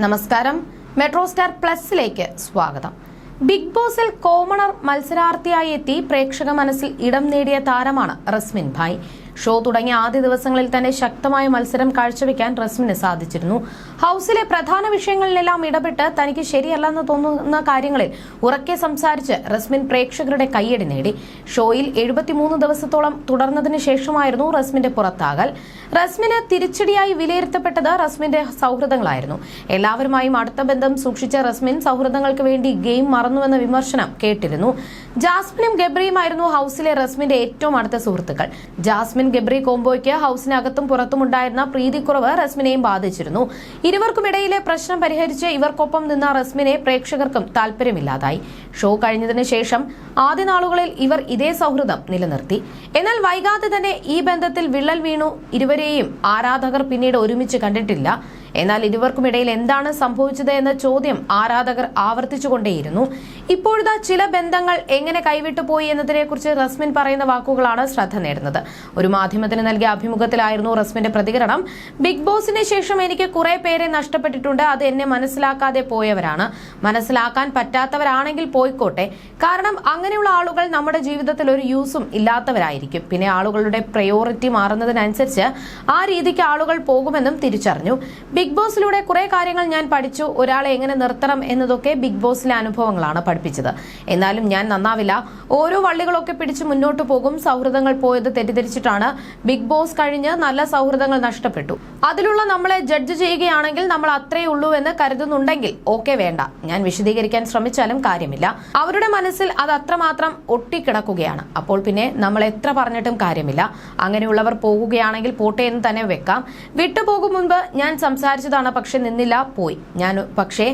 നമസ്കാരം. Metro star പ്ലസിലേക്ക് സ്വാഗതം. Big ബോസിൽ കോമണർ മത്സരാർത്ഥിയായി എത്തി പ്രേക്ഷക മനസ്സിൽ ഇടം നേടിയ താരമാണ് റസ്മിൻ ഭായ്. ഷോ തുടങ്ങിയ ആദ്യ ദിവസങ്ങളിൽ തന്നെ ശക്തമായ മത്സരം കാഴ്ചവെക്കാൻ റസ്മിന് സാധിച്ചിരുന്നു. ഹൌസിലെ പ്രധാന വിഷയങ്ങളിലെല്ലാം ഇടപെട്ട് തനിക്ക് ശരിയല്ലെന്ന് തോന്നുന്ന കാര്യങ്ങളിൽ ഉറക്കെ സംസാരിച്ച് റസ്മിൻ പ്രേക്ഷകരുടെ കയ്യടി നേടി. ഷോയിൽ എഴുപത്തിമൂന്ന് ദിവസത്തോളം തുടർന്നതിന് ശേഷമായിരുന്നു റസ്മിന്റെ പുറത്താകൽ. റസ്മിന് തിരിച്ചടിയായി വിലയിരുത്തപ്പെട്ടത് റസ്മിന്റെ സൗഹൃദങ്ങളായിരുന്നു. എല്ലാവരുമായും അടുത്ത ബന്ധം സൂക്ഷിച്ച റസ്മിൻ സൗഹൃദങ്ങൾക്ക് വേണ്ടി ഗെയിം മറന്നുവെന്ന വിമർശനം കേട്ടിരുന്നു. ജാസ്മിനും ഗബ്രിയുമായിരുന്നു ഹൗസിലെ റസ്മിന്റെ ഏറ്റവും അടുത്ത സുഹൃത്തുക്കൾ. ജാസ്മിൻ ഗബ്രി കോംബോയ്ക്ക് ഹൗസിനകത്തും പുറത്തും ഉണ്ടായിരുന്ന പ്രീതിക്കുറവ് റസ്മിനെയും ബാധിച്ചിരുന്നു. ഇരുവർക്കുമിടയിലെ പ്രശ്നം പരിഹരിച്ച് ഇവർക്കൊപ്പം നിന്ന റസ്മിനെ പ്രേക്ഷകർക്കും താല്പര്യമില്ലാതായി ഷോ കഴിഞ്ഞതിന് ശേഷം ആദ്യ നാളുകളിൽ ഇവർ ഇതേ സൗഹൃദം നിലനിർത്തി. എന്നാൽ വൈകാതെ തന്നെ ഈ ബന്ധത്തിൽ വിള്ളൽ വീണു. ഇരുവരെയും ആരാധകർ പിന്നീട് ഒരുമിച്ച് കണ്ടിട്ടില്ല. എന്നാൽ ഇരുവർക്കുമിടയിൽ എന്താണ് സംഭവിച്ചത് എന്ന ചോദ്യം ആരാധകർ ആവർത്തിച്ചുകൊണ്ടേയിരുന്നു. ഇപ്പോഴത്തെ ചില ബന്ധങ്ങൾ എങ്ങനെ കൈവിട്ടു പോയി എന്നതിനെക്കുറിച്ച് റസ്മിൻ പറയുന്ന വാക്കുകളാണ് ശ്രദ്ധ നേടുന്നത്. ഒരു മാധ്യമത്തിന് നൽകിയ അഭിമുഖത്തിലായിരുന്നു റസ്മിന്റെ പ്രതികരണം. ബിഗ് ബോസിന് ശേഷം എനിക്ക് കുറെ പേരെ നഷ്ടപ്പെട്ടിട്ടുണ്ട്. അത് എന്നെ മനസ്സിലാക്കാതെ പോയവരാണ്. മനസ്സിലാക്കാൻ പറ്റാത്തവരാണെങ്കിൽ പോയിക്കോട്ടെ. കാരണം അങ്ങനെയുള്ള ആളുകൾ നമ്മുടെ ജീവിതത്തിൽ ഒരു യൂസും ഇല്ലാത്തവരായിരിക്കും. പിന്നെ ആളുകളുടെ പ്രയോറിറ്റി മാറുന്നതിനനുസരിച്ച് ആ രീതിക്ക് ആളുകൾ പോകുമെന്നും തിരിച്ചറിഞ്ഞു. ബിഗ് ബോസിലൂടെ കുറെ കാര്യങ്ങൾ ഞാൻ പഠിച്ചു. ഒരാളെ എങ്ങനെ നിർത്തണം എന്നതൊക്കെ ബിഗ് ബോസിലെ അനുഭവങ്ങളാണ് പഠിപ്പിച്ചത്. എന്നാലും ഞാൻ നന്നാവില്ല. ഓരോ വള്ളികളൊക്കെ പിടിച്ച് മുന്നോട്ട് പോകും. സൗഹൃദങ്ങൾ പോയത് തെറ്റിദ്ധരിച്ചിട്ടാണ് ബിഗ് ബോസ് കഴിഞ്ഞ് നല്ല സൗഹൃദങ്ങൾ നഷ്ടപ്പെട്ടു. അതിലുള്ള നമ്മളെ ജഡ്ജ് ചെയ്യുകയാണെങ്കിൽ നമ്മൾ അത്രേ ഉള്ളൂ എന്ന് കരുതുന്നുണ്ടെങ്കിൽ ഓക്കെ വേണ്ട. ഞാൻ വിശദീകരിക്കാൻ ശ്രമിച്ചാലും കാര്യമില്ല. അവരുടെ മനസ്സിൽ അത് അത്രമാത്രം ഒട്ടിക്കിടക്കുകയാണ്. അപ്പോൾ പിന്നെ നമ്മൾ എത്ര പറഞ്ഞിട്ടും കാര്യമില്ല. അങ്ങനെയുള്ളവർ പോകുകയാണെങ്കിൽ പോട്ടെ എന്ന് തന്നെ വെക്കാം. വിട്ടുപോകും മുൻപ് ഞാൻ സംസാരിച്ചതാണ് പക്ഷെ നിന്നില്ല പോയി. ഞാൻ പക്ഷേ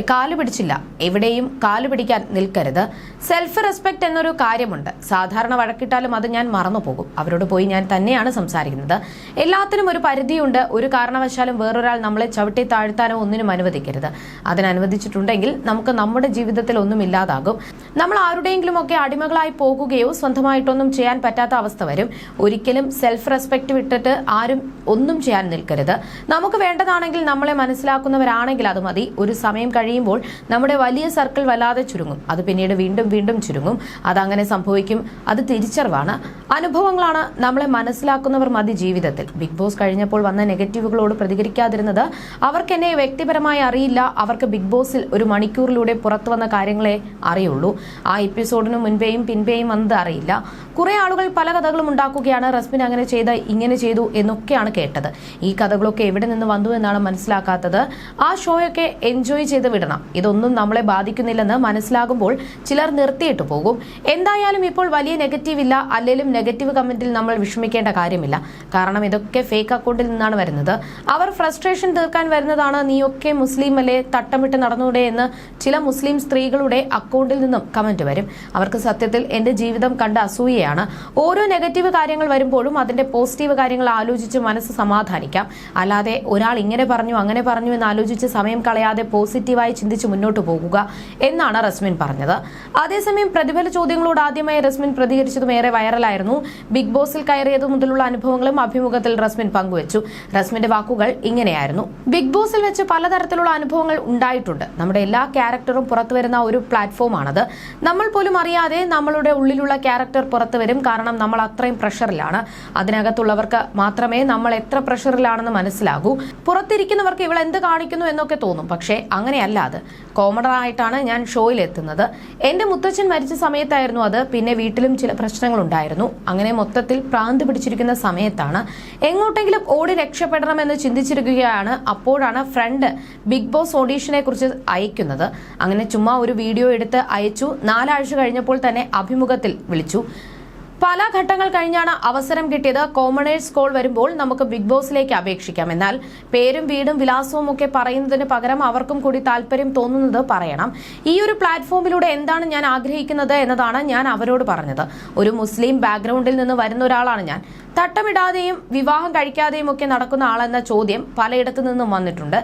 കാൽ പിടിച്ചില്ല. എവിടെയും കാൽ പിടിക്കാൻ നിൽക്കരുത്. സെൽഫ് റെസ്പെക്ട് എന്നൊരു കാര്യമുണ്ട്. സാധാരണ വഴക്കിട്ടാലും അത് ഞാൻ മറന്നുപോകും. അവരോട് പോയി ഞാൻ തന്നെയാണ് സംസാരിക്കുന്നത്. എല്ലാത്തിനും ഒരു പരിധിയുണ്ട്. ഒരു കാരണവശാലും വേറൊരാൾ നമ്മളെ ചവിട്ടി താഴ്ത്താനോ ഒന്നിനും അനുവദിക്കരുത്. അതിനനുവദിച്ചിട്ടുണ്ടെങ്കിൽ നമുക്ക് നമ്മുടെ ജീവിതത്തിൽ ഒന്നും ഇല്ലാതാകും. നമ്മൾ ആരുടെയെങ്കിലും ഒക്കെ അടിമകളായി പോകുകയോ സ്വന്തമായിട്ടൊന്നും ചെയ്യാൻ പറ്റാത്ത അവസ്ഥ വരും. ഒരിക്കലും സെൽഫ് റെസ്പെക്ട് വിട്ടിട്ട് ആരും ഒന്നും ചെയ്യാൻ നിൽക്കരുത്. നമുക്ക് വേണ്ടതാണെങ്കിൽ നമ്മളെ മനസ്സിലാക്കുന്നവരാണെങ്കിൽ അത് മതി. ഒരു സമയം കഴിയുമ്പോൾ നമ്മുടെ വലിയ സർക്കിൾ വല്ലാതെ ചുരുങ്ങും. അത് പിന്നീട് വീണ്ടും വീണ്ടും ചുരുങ്ങും. അതങ്ങനെ സംഭവിക്കും. അത് തിരിച്ചറിവാണ്. അനുഭവങ്ങളാണ് നമ്മളെ മനസ്സിലാക്കുന്നവർ മതി ജീവിതത്തിൽ. ബിഗ് ബോസ് കഴിഞ്ഞപ്പോൾ വന്ന നെഗറ്റീവുകളോട് പ്രതികരിക്കാതിരുന്നത് അവർക്ക് എന്നെ വ്യക്തിപരമായി അറിയില്ല. അവർക്ക് ബിഗ് ബോസിൽ ഒരു മണിക്കൂറിലൂടെ പുറത്തു വന്ന കാര്യങ്ങളെ അറിയുള്ളൂ. ആ എപ്പിസോഡിന് മുൻപേയും പിൻപേയും വന്നത് അറിയില്ല. കുറെ ആളുകൾ പല കഥകളും ഉണ്ടാക്കുകയാണ്. റസ്മിൻ അങ്ങനെ ചെയ്ത ഇങ്ങനെ ചെയ്തു എന്നൊക്കെയാണ് കേട്ടത്. ഈ കഥകളൊക്കെ എവിടെ നിന്ന് വന്നു എന്നാണ് മനസ്സിലാക്കാത്തത്. ആ ഷോയൊക്കെ എൻജോയ് ചെയ്ത് വിടണം. ഇതൊന്നും നമ്മളെ ബാധിക്കുന്നില്ലെന്ന് മനസ്സിലാകുമ്പോൾ ചിലർ നിർത്തിയിട്ട് പോകും. എന്തായാലും ഇപ്പോൾ വലിയ നെഗറ്റീവ് ഇല്ല. അല്ലെങ്കിലും നെഗറ്റീവ് കമന്റിൽ നമ്മൾ വിഷമിക്കേണ്ട കാര്യമില്ല. കാരണം ഇതൊക്കെ ഫേക്ക് അക്കൗണ്ടിൽ നിന്നാണ് വരുന്നത്. അവർ ഫ്രസ്ട്രേഷൻ തീർക്കാൻ വരുന്നതാണ് നീയൊക്കെ മുസ്ലിം അല്ലേ? തട്ടമിട്ട് നടന്നൂടെ എന്ന് ചില മുസ്ലിം സ്ത്രീകളുടെ അക്കൗണ്ടിൽ നിന്നും കമന്റ് വരും. അവർക്ക് സത്യത്തിൽ എന്റെ ജീവിതം കണ്ട അസൂയയാണ്. ഓരോ നെഗറ്റീവ് കാര്യങ്ങൾ വരുമ്പോഴും അതിന്റെ പോസിറ്റീവ് കാര്യങ്ങൾ ആലോചിച്ച് മനസ്സ് സമാധാനിക്കാം. അല്ലാതെ ഒരാൾ ഇങ്ങനെ പറഞ്ഞു അങ്ങനെ പറഞ്ഞു എന്ന് ആലോചിച്ച് സമയം കളയാതെ പോസിറ്റീവായി ചിന്തിച്ച് മുന്നോട്ട് പോകുക എന്നാണ് റസ്മിൻ പറഞ്ഞത്. അതേസമയം പ്രതിഫല ചോദ്യങ്ങളോട് ആദ്യമായി റസ്മിൻ പ്രതികരിച്ചതും ഏറെ വൈറലായിരുന്നു. ബിഗ് ബോസിൽ കയറിയത് മുതലുള്ള അനുഭവങ്ങളും അഭിമുഖത്തിൽ റസ്മിൻ പങ്കുവച്ചു. റസ്മിന്റെ വാക്കുകൾ ഇങ്ങനെയായിരുന്നു. ബിഗ് ബോസിൽ വെച്ച് പലതരത്തിലുള്ള അനുഭവങ്ങൾ ഉണ്ടായിട്ടുണ്ട്. നമ്മുടെ എല്ലാ ക്യാരക്ടറും പുറത്തു വരുന്ന ഒരു പ്ലാറ്റ്ഫോമാണത്. നമ്മൾ പോലും അറിയാതെ നമ്മളുടെ ഉള്ളിലുള്ള ക്യാരക്ടർ പുറത്തു വരും. കാരണം നമ്മൾ അത്രയും പ്രഷറിലാണ്. അതിനകത്തുള്ളവർക്ക് മാത്രമേ നമ്മൾ എത്ര പ്രഷറിലാണെന്ന് മനസ്സിലാകൂ. പുറത്തിരിക്കുന്നവർക്ക് ഇവൾ എന്ത് കാണിക്കുന്നു എന്നൊക്കെ തോന്നും. പക്ഷേ അങ്ങനെയല്ല അത്. കോമഡറായിട്ടാണ് ഞാൻ ഷോയിൽ എത്തുന്നത് എന്റെ മുത്തച്ഛൻ മരിച്ച സമയത്തായിരുന്നു അത്. പിന്നെ വീട്ടിലും ചില പ്രശ്നങ്ങൾ ഉണ്ടായിരുന്നു അങ്ങനെ മൊത്തത്തിൽ പ്രാന്ത് പിടിച്ചിരിക്കുന്ന സമയത്താണ് എങ്ങോട്ടെങ്കിലും ഓടി രക്ഷപ്പെടണമെന്ന് ചിന്തിച്ചിരിക്കുകയാണ് അപ്പോഴാണ് ഫ്രണ്ട് ബിഗ് ബോസ് ഓഡീഷനെ കുറിച്ച് അയക്കുന്നത്. അങ്ങനെ ചുമ്മാ ഒരു വീഡിയോ എടുത്ത് അയച്ചു. നാലാഴ്ച കഴിഞ്ഞപ്പോൾ തന്നെ അഭിമുഖത്തിൽ വിളിച്ചു. പല ഘട്ടങ്ങൾ കഴിഞ്ഞാണ് അവസരം കിട്ടിയത്. കോമണേഴ്സ് കോൾ വരുമ്പോൾ നമുക്ക് ബിഗ് ബോസിലേക്ക് അപേക്ഷിക്കാം. എന്നാൽ പേരും വീടും വിലാസവും ഒക്കെ പറയുന്നതിന് പകരം അവർക്കും കൂടി താല്പര്യം തോന്നുന്നത് പറയണം. ഈ ഒരു പ്ലാറ്റ്ഫോമിലൂടെ എന്താണ് ഞാൻ ആഗ്രഹിക്കുന്നത് എന്നതാണ് ഞാൻ അവരോട് പറഞ്ഞത്. ഒരു മുസ്ലിം ബാക്ക്ഗ്രൗണ്ടിൽ നിന്ന് വരുന്ന ഒരാളാണ് ഞാൻ. തട്ടമിടാതെയും വിവാഹം കഴിക്കാതെയും ഒക്കെ നടക്കുന്ന ആളെന്ന ചോദ്യം പലയിടത്തു നിന്നും വന്നിട്ടുണ്ട്.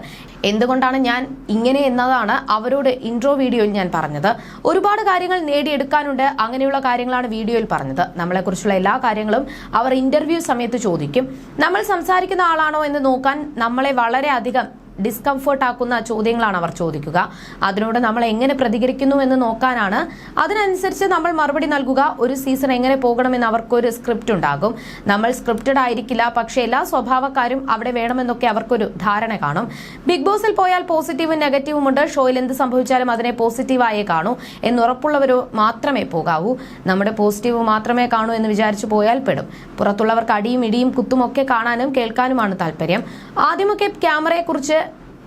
എന്തുകൊണ്ടാണ് ഞാൻ ഇങ്ങനെ എന്നതാണ് അവരോട് ഇൻട്രോ വീഡിയോയിൽ ഞാൻ പറഞ്ഞത്. ഒരുപാട് കാര്യങ്ങൾ നേടിയെടുക്കാനുണ്ട്. അങ്ങനെയുള്ള കാര്യങ്ങളാണ് വീഡിയോയിൽ പറഞ്ഞത്. നമ്മളെക്കുറിച്ചുള്ള എല്ലാ കാര്യങ്ങളും അവർ ഇന്റർവ്യൂ സമയത്ത് ചോദിക്കും. നമ്മൾ സംസാരിക്കുന്ന ആളാണോ എന്ന് നോക്കാൻ നമ്മളെ വളരെ അധികം ഡിസ്കംഫർട്ട് ആക്കുന്ന ചോദ്യങ്ങളാണ് അവർ ചോദിക്കുക. അതിനോട് നമ്മൾ എങ്ങനെ പ്രതികരിക്കുന്നു എന്ന് നോക്കാനാണ്. അതിനനുസരിച്ച് നമ്മൾ മറുപടി നൽകുക. ഒരു സീസൺ എങ്ങനെ പോകണമെന്ന് അവർക്കൊരു സ്ക്രിപ്റ്റ് ഉണ്ടാകും. നമ്മൾ സ്ക്രിപ്റ്റഡ് ആയിരിക്കില്ല. പക്ഷേ എല്ലാ സ്വഭാവക്കാരും അവിടെ വേണമെന്നൊക്കെ അവർക്കൊരു ധാരണ കാണും. ബിഗ് ബോസിൽ പോയാൽ പോസിറ്റീവും നെഗറ്റീവും ഉണ്ട്. ഷോയിൽ എന്ത് സംഭവിച്ചാലും അതിനെ പോസിറ്റീവായേ കാണൂ. എന്നുറപ്പുള്ളവരോ മാത്രമേ പോകാവൂ. നമ്മുടെ പോസിറ്റീവ് മാത്രമേ കാണൂ എന്ന് വിചാരിച്ചു പോയാൽ പെടും. പുറത്തുള്ളവർക്ക് അടിയും ഇടിയും കുത്തുമൊക്കെ കാണാനും കേൾക്കാനുമാണ് താല്പര്യം. ആദ്യമൊക്കെ ക്യാമറയെക്കുറിച്ച്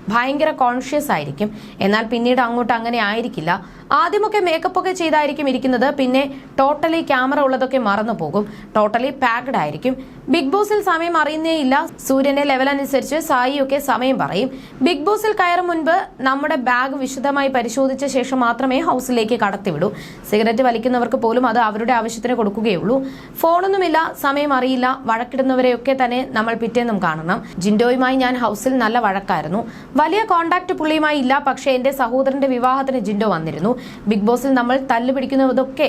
ഭയങ്കര കോൺഷ്യസ് ആയിരിക്കും. എന്നാൽ പിന്നീട് അങ്ങോട്ട് അങ്ങനെ ആയിരിക്കില്ല. ആദ്യമൊക്കെ മേക്കപ്പ് ഒക്കെ ചെയ്തായിരിക്കും ഇരിക്കുന്നത്. പിന്നെ ടോട്ടലി ക്യാമറ ഉള്ളതൊക്കെ മറന്നു പോകും ടോട്ടലി പാക്ഡ് ആയിരിക്കും. ബിഗ് ബോസിൽ സമയം അറിയുന്നേ ഇല്ല സൂര്യന്റെ ലെവൽ അനുസരിച്ച് സായിയൊക്കെ സമയം പറയും. ബിഗ് ബോസിൽ കയറും മുൻപ് നമ്മുടെ ബാഗ് വിശദമായി പരിശോധിച്ച ശേഷം മാത്രമേ ഹൗസിലേക്ക് കടത്തിവിടൂ. സിഗരറ്റ് വലിക്കുന്നവർക്ക് പോലും അത് അവരുടെ ആവശ്യത്തിന് കൊടുക്കുകയുള്ളൂ. ഫോണൊന്നുമില്ല സമയം അറിയില്ല. വഴക്കിടുന്നവരെയൊക്കെ തന്നെ നമ്മൾ പിറ്റേന്നും കാണണം. ജിൻഡോയുമായി ഞാൻ ഹൗസിൽ നല്ല വഴക്കായിരുന്നു. വലിയ കോണ്ടാക്ട് പുള്ളിയുമായി ഇല്ല. പക്ഷേ എന്റെ സഹോദരന്റെ വിവാഹത്തിന് ജിൻഡോ വന്നിരുന്നു. ബിഗ് ബോസിൽ നമ്മൾ തല്ലുപിടിക്കുന്നതൊക്കെ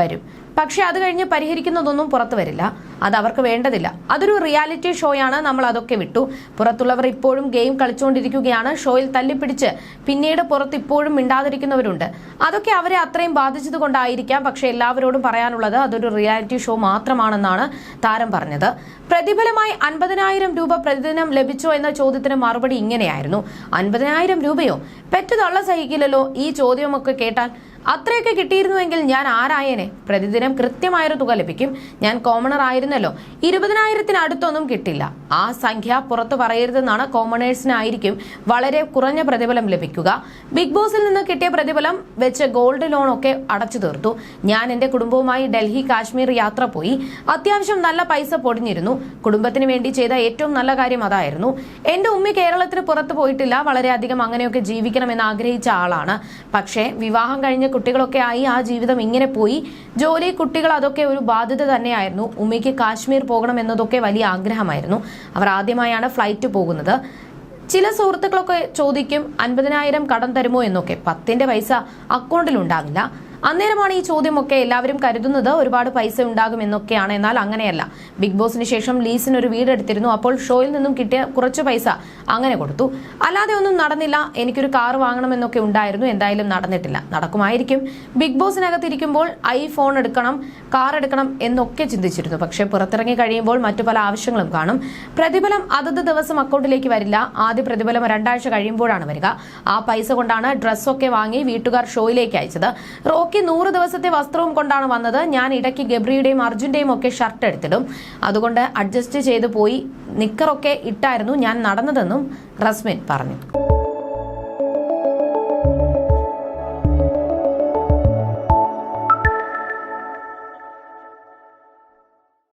വരും. പക്ഷെ അത് കഴിഞ്ഞ് പരിഹരിക്കുന്നതൊന്നും പുറത്തു വരില്ല. അത് അവർക്ക് വേണ്ടതില്ല. അതൊരു റിയാലിറ്റി ഷോയാണ്. നമ്മൾ അതൊക്കെ വിട്ടു. പുറത്തുള്ളവർ ഇപ്പോഴും ഗെയിം കളിച്ചുകൊണ്ടിരിക്കുകയാണ്. ഷോയിൽ തല്ലിപ്പിടിച്ച് പിന്നീട് പുറത്ത് ഇപ്പോഴും മിണ്ടാതിരിക്കുന്നവരുണ്ട്. അതൊക്കെ അവരെ അത്രയും ബാധിച്ചത് കൊണ്ടായിരിക്കാം. പക്ഷെ എല്ലാവരോടും പറയാനുള്ളത് അതൊരു റിയാലിറ്റി ഷോ മാത്രമാണെന്നാണ് താരം പറഞ്ഞത്. പ്രതിഫലമായി അൻപതിനായിരം രൂപ പ്രതിദിനം ലഭിച്ചോ എന്ന ചോദ്യത്തിന് മറുപടി ഇങ്ങനെയായിരുന്നു. അൻപതിനായിരം രൂപയോ? പെറ്റ് തള്ള സഹിക്കില്ലല്ലോ ഈ ചോദ്യമൊക്കെ കേട്ടാൽ. അത്രയൊക്കെ കിട്ടിയിരുന്നുവെങ്കിൽ ഞാൻ ആരായനെ? പ്രതിദിനം കൃത്യമായൊരു തുക ലഭിക്കും. ഞാൻ കോമണർ ആയിരുന്നല്ലോ. ഇരുപതിനായിരത്തിനടുത്തൊന്നും കിട്ടില്ല. ആ സംഖ്യ പുറത്തു പറയരുതെന്നാണ് കോമണേഴ്സിനായിരിക്കും വളരെ കുറഞ്ഞ പ്രതിഫലം ലഭിക്കുക. ബിഗ് ബോസിൽ നിന്ന് കിട്ടിയ പ്രതിഫലം വെച്ച് ഗോൾഡ് ലോൺ ഒക്കെ അടച്ചു തീർത്തു. ഞാൻ എന്റെ കുടുംബവുമായി ഡൽഹി കാശ്മീർ യാത്ര പോയി. അത്യാവശ്യം നല്ല പൈസ പൊടിഞ്ഞിരുന്നു. കുടുംബത്തിന് വേണ്ടി ചെയ്ത ഏറ്റവും നല്ല കാര്യം അതായിരുന്നു. എന്റെ ഉമ്മി കേരളത്തിന് പുറത്തു പോയിട്ടില്ല. വളരെയധികം അങ്ങനെയൊക്കെ ജീവിക്കണമെന്ന് ആഗ്രഹിച്ച ആളാണ്. പക്ഷേ വിവാഹം കഴിഞ്ഞ കുട്ടികളൊക്കെ ആയി ആ ജീവിതം ഇങ്ങനെ പോയി. ജോലി കുട്ടികൾ അതൊക്കെ ഒരു ബാധ്യത തന്നെയായിരുന്നു. ഉമ്മയ്ക്ക് കാശ്മീർ പോകണം എന്നതൊക്കെ വലിയ ആഗ്രഹമായിരുന്നു. അവർ ആദ്യമായാണ് ഫ്ലൈറ്റ് പോകുന്നത്. ചില സുഹൃത്തുക്കളൊക്കെ ചോദിക്കും അൻപതിനായിരം കടം തരുമോ എന്നൊക്കെ. പത്തിന്റെ പൈസ അക്കൗണ്ടിൽ ഉണ്ടാവില്ല. അന്നേരമാണ് ഈ ചോദ്യമൊക്കെ എല്ലാവരും കരുതുന്നത് ഒരുപാട് പൈസ ഉണ്ടാകും എന്നൊക്കെയാണ് എന്നാൽ അങ്ങനെയല്ല. ബിഗ് ബോസിന് ശേഷം ലീസിന് ഒരു വീട് എടുത്തിരുന്നു അപ്പോൾ ഷോയിൽ നിന്നും കിട്ടിയ കുറച്ച് പൈസ അങ്ങനെ കൊടുത്തു. അല്ലാതെ ഒന്നും നടന്നില്ല. എനിക്കൊരു കാർ വാങ്ങണമെന്നൊക്കെ ഉണ്ടായിരുന്നു. എന്തായാലും നടന്നിട്ടില്ല. നടക്കുമായിരിക്കും. ബിഗ് ബോസിനകത്തിരിക്കുമ്പോൾ ഐഫോൺ എടുക്കണം കാർ എടുക്കണം എന്നൊക്കെ ചിന്തിച്ചിരുന്നു. പക്ഷേ പുറത്തിറങ്ങി കഴിയുമ്പോൾ മറ്റു പല ആവശ്യങ്ങളും കാണും. പ്രതിഫലം അതത് ദിവസം അക്കൗണ്ടിലേക്ക് വരില്ല. ആദ്യ പ്രതിഫലം രണ്ടാഴ്ച കഴിയുമ്പോഴാണ് വരിക. ആ പൈസ കൊണ്ടാണ് ഡ്രസ്സൊക്കെ വാങ്ങി വീട്ടുകാർ ഷോയിലേക്ക് അയച്ചത്. റോക്കി നൂറ് ദിവസത്തെ വസ്ത്രവും കൊണ്ടാണ് വന്നത്. ഞാൻ ഇടയ്ക്ക് ഗബ്രിയുടെയും അർജുന്റെയും ഒക്കെ ഷർട്ട് എടുത്തിടും. അതുകൊണ്ട് അഡ്ജസ്റ്റ് ചെയ്തു പോയി. നിക്കറൊക്കെ ഇട്ടായിരുന്നു ഞാൻ നടന്നതെന്നും റസ്മിൻ പറഞ്ഞു.